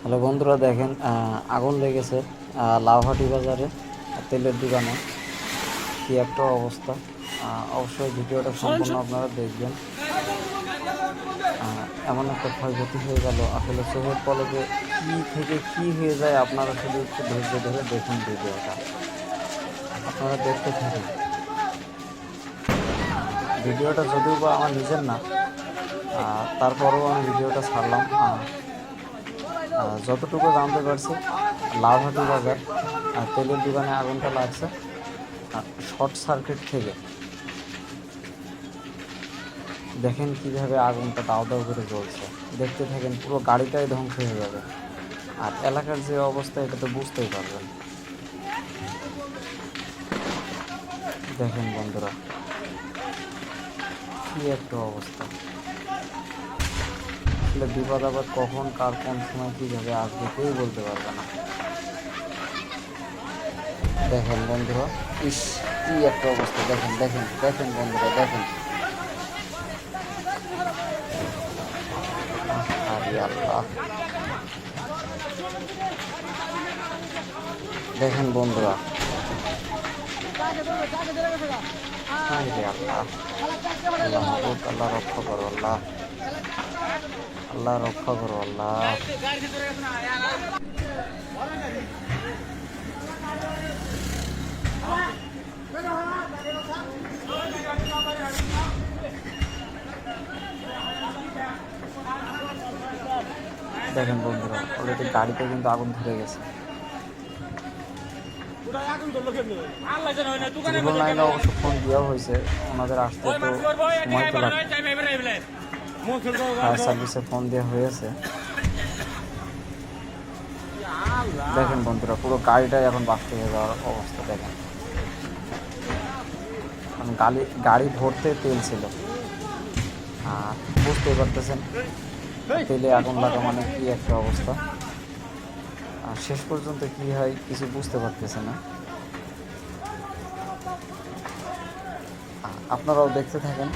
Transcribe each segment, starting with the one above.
Hello বন্ধুরা দেখেন আগুন লেগেছে লাউহাটি বাজারে তেলের দোকানে। কি একটা অবস্থা। অবশ্যই ভিডিওটা সম্পূর্ণ আপনারা দেখবেন। এমন একটা ক্ষয়ক্ষতি হয়ে গেল। আসলে চোখের পলকে কি থেকে কি হয়ে যায় আপনারা শুধু একটু ধৈর্য ধরে দেখুন ভিডিওটা। আপনারা দেখতে থাকুন। ভিডিওটা যদিও বা আমার নিজের না তারপরেও আমি ভিডিওটা ছাড়লাম। যতটুকু জানতে পারছি লাভহাটি বাজার তেলের দোকানে আগুনটা লাগছে শর্ট সার্কিট থেকে। দেখেন কীভাবে আগুনটা দাও দাও করে জ্বলছে। দেখতে থাকেন, পুরো গাড়িটাই ধ্বংস হয়ে যাবে। আর এলাকার যে অবস্থা, এটা তো বুঝতেই পারবেন। দেখেন বন্ধুরা, কি একটা অবস্থা। আসলে বিপদ আবার কখন, কার কোন সময় কীভাবে আসবে, কেউ বলতে পারবে না। দেখেন বন্ধুরা, ইস, কি একটা অবস্থা। দেখেন দেখেন দেখেন বন্ধুরা, দেখেন। দেখেন বন্ধুরা। আল্লাহ। আল্লাহ রক্ষা করো, আল্লাহ। আল্লাহ রক্ষা করো, আল্লাহ। দেখেন বন্ধুরা অলরেডি গাড়িতে কিন্তু আগুন ধরে গেছে। লাইনে অবশ্য ফোন দেওয়া হয়েছে, ওনাদের আসতে তো সময় তো লাগবে। ফায়ার সার্ভিসে ফোন দেওয়া হয়েছে। দেখেন বন্ধুরা, পুরো গাড়িটাই এখন বাস্ত হয়ে যাওয়ার অবস্থা, দেখেন। গাড়ি গাড়ি ভরতে তেল ছিল। আর বুঝতেই পারতেছেন, তেলে আগুন লাগা মানে কি একটা অবস্থা। আর শেষ পর্যন্ত কি হয় কিছু বুঝতে পারতেছে না। আপনারাও দেখতে থাকেন।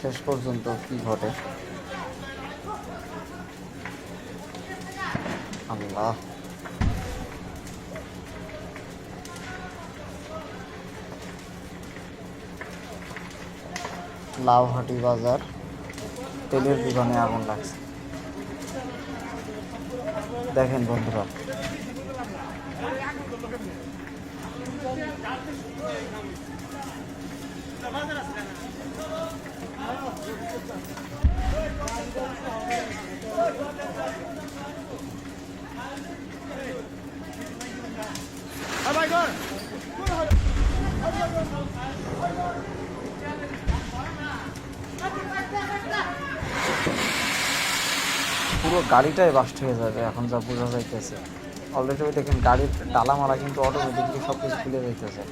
শেষ পর্যন্ত কি ঘটে? আল্লাহ। লাউহাটি বাজার তেলের দোকানে আগুন লাগছে। দেখেন বন্ধুরা। পুরো গাড়িটাই বাস্ট হয়ে যাবে, এখন যা বোঝা যাইতেছে। অলরেডি দেখেন গাড়ির ডালা মারা কিন্তু অটোমেটিকলি সব কিছু খুলে যাইতেছে।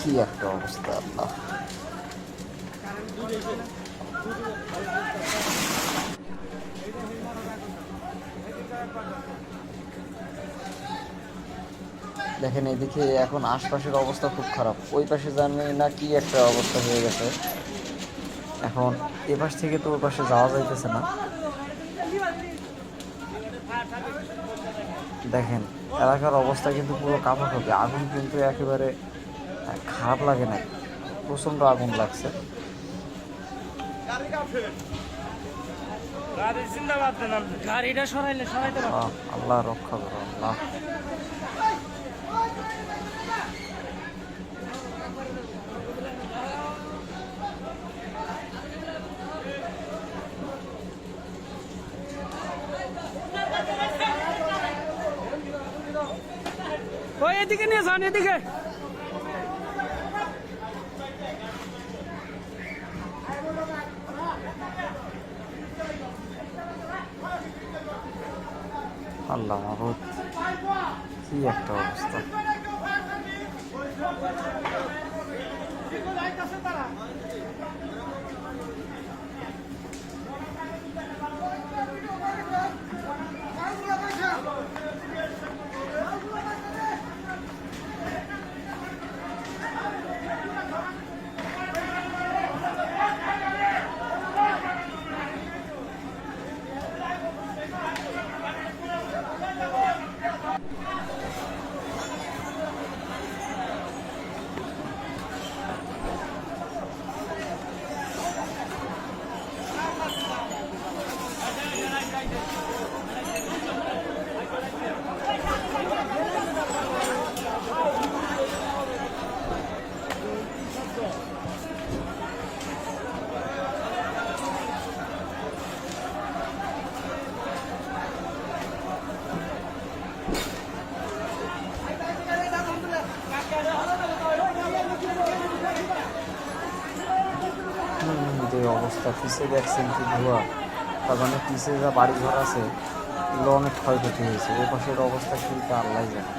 কি একটা অবস্থা দেখেন, এদিকে এখন আশপাশের অবস্থা খুব খারাপ। ওই পাশে জানি না কি একটা অবস্থা হয়ে গেছে। এখন এ পাশ থেকে তো ওই পাশে যাওয়া যাইতেছে না। দেখেন এলাকার অবস্থা কিন্তু পুরো কাপড় হবে আগুন কিন্তু একেবারে খারাপ লাগে না প্রচণ্ড আগুন লাগছে। আল্লাহ রক্ষা করো আল্লাহ। এদিকে নিয়ে যান এদিকে। আল্লাহ কি একটা অবস্থা। হুম, যে অবস্থা পিছিয়ে দেখছেন কি ধোয়া তার মানে পিছিয়ে যা বাড়ি ঘর আছে, এগুলো অনেক ক্ষয়ক্ষতি হয়েছে। এ পাশের অবস্থা কি তা আল্লাহ জানে।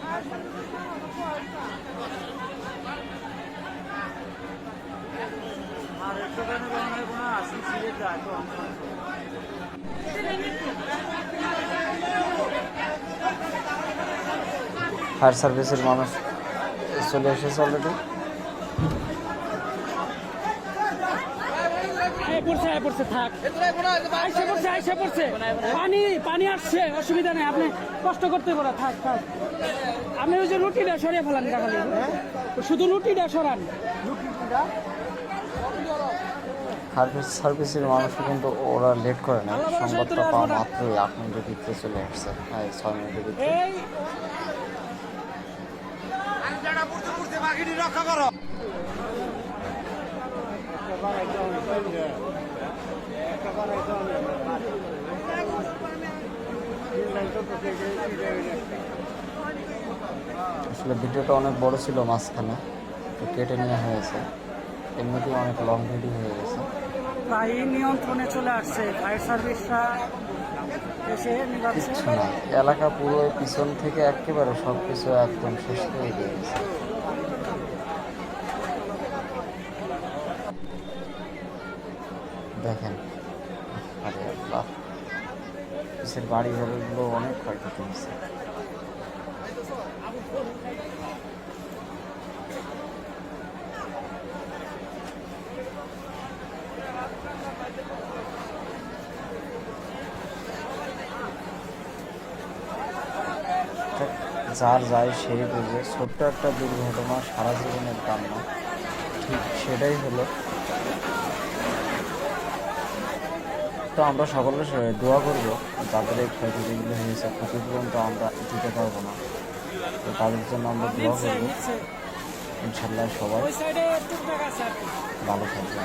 ফায়ার সার্ভিসের মানুষ চলে এসেছে অলরেডি আয় পড়ছে থাক। আইসে পড়ছে আইসে পড়ছে। পানি পানি আসছে, অসুবিধা নেই, আপনি কষ্ট থাক থাক। ওই যে রুটিটা সরিয়ে শুধু রুটিটা সরান। ফায়ার সার্ভিসের মানুষ কিন্তু ওরা লেট করে না সংবাদটা পাওয়া মাত্রই আট মিনিটের ভিতরে চলে আসছে। হ্যাঁ ছয় মিনিটের ভিতরে। আসলে ভিডিওটা অনেক বড় ছিল মাঝখানে তো কেটে নেওয়া হয়েছে। এমনিতেই অনেক লং ভিডিও হয়ে গেছে। প্রায় নিয়ন্ত্রণে চলে আসছে ফায়ার সার্ভিসরা এসে নিভাচ্ছে না এলাকা পুরো পিছন থেকে একেবারে সব কিছু একদম শেষ হয়ে গিয়েছে দেখেন আরে আল্লাহ পিছের বাড়ি ঘরগুলো অনেক ক্ষয়ক্ষতি হয়েছে। যার যায় সেই বুঝে। ছোট্ট একটা দুর্ঘটনা সারা জীবনের কান্না। ঠিক সেটাই হলো। তো আমরা সকলে সবাই দোয়া করব, যাদের এই ক্ষয়ক্ষতিগুলো হয়েছে ক্ষতিপূরণ তো আমরা দিতে পারব না। তো তাদের জন্য আমরা দোয়া করব। ইনশাল্লাহ সবাই। ভালো থাকবে